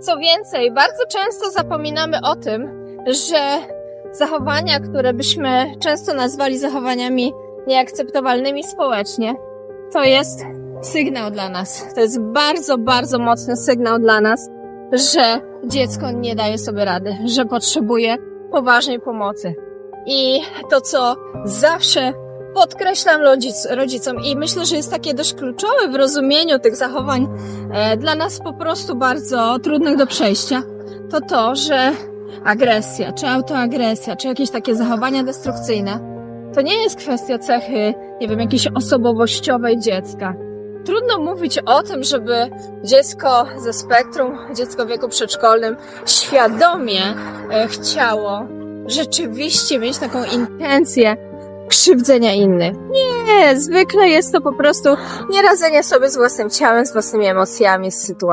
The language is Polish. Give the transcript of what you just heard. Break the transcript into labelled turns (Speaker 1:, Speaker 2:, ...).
Speaker 1: Co więcej, bardzo często zapominamy o tym, że zachowania, które byśmy często nazwali zachowaniami nieakceptowalnymi społecznie, to jest sygnał dla nas. To jest bardzo, bardzo mocny sygnał dla nas, że dziecko nie daje sobie rady, że potrzebuje poważnej pomocy. I to, co zawsze podkreślam rodzic, rodzicom i myślę, że jest takie dość kluczowe w rozumieniu tych zachowań e, dla nas po prostu bardzo trudnych do przejścia, to to, że agresja, czy autoagresja, czy jakieś takie zachowania destrukcyjne, to nie jest kwestia cechy, nie wiem, jakiejś osobowościowej dziecka. Trudno mówić o tym, żeby dziecko ze spektrum, dziecko w wieku przedszkolnym świadomie e, chciało rzeczywiście mieć taką intencję krzywdzenia innych. Nie, zwykle jest to po prostu nieradzenie sobie z własnym ciałem, z własnymi emocjami, z sytuacją.